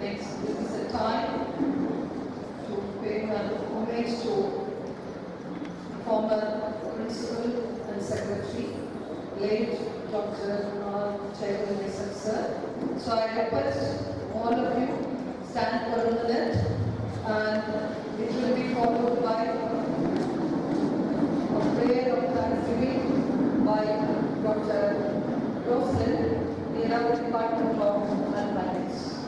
This is a time to pay homage to former principal and secretary, late Dr. R. Chaitanya sir. So I request all of you stand for a minute and it will be followed by a prayer of thanksgiving by Dr. Roslyn, the Honorable Department of Mathematics.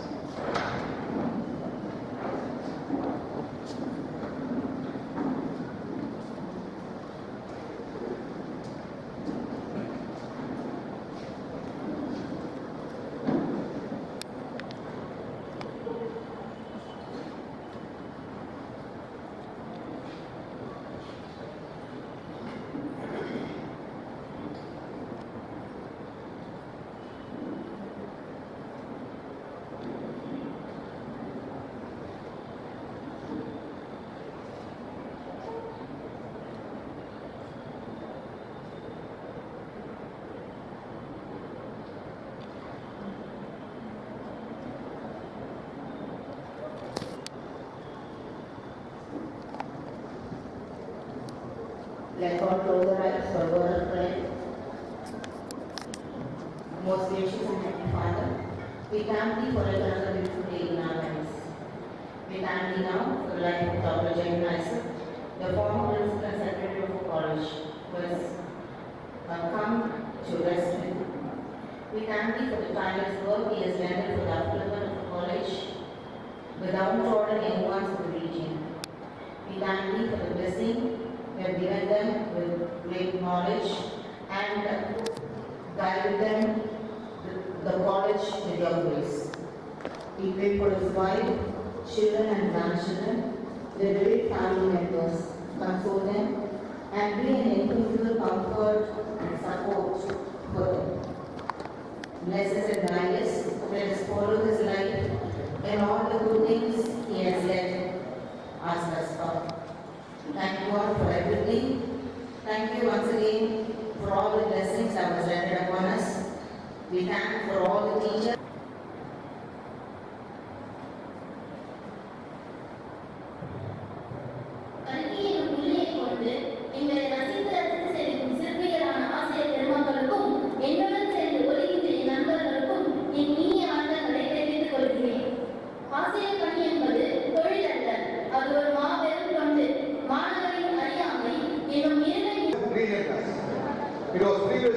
Let all close their eyes for word of prayer. Most gracious and happy Father, we thank thee for another beautiful day in our lives. We thank thee now for the life of Dr. Jain Isaac, the former principal secretary of the college, who has come to rest with thee. We thank thee for the tireless work he has rendered for the upliftment of the college, the downtrodden young ones of the region. We thank thee for the blessing you have given them with great knowledge and guided them the, the college with your grace. We pray for his wife, children and grandchildren, their great family members, console them and be an infinite comfort and support for them. Bless us and guide let us follow his life and all the good things he has led us thus far. Thank you all for. Thank you once again for all the blessings that was rendered upon us. We thank for all the teachers.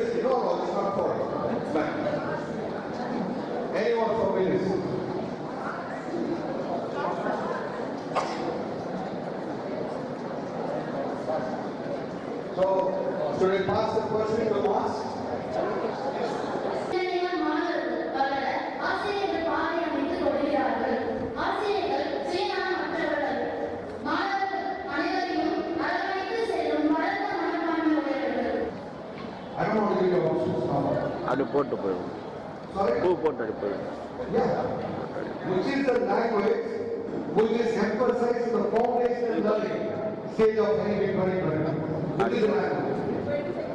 Ministry? No, no, it's not for Anyone from So, should we pass the question to us. I don't know அப்படி போட்டு போயிடும் Sorry? பூ போட்டு அப்படி போயிடும் Yeah. Which is the language which is emphasized the foundational learning stage of any degree curriculum. Which is the language.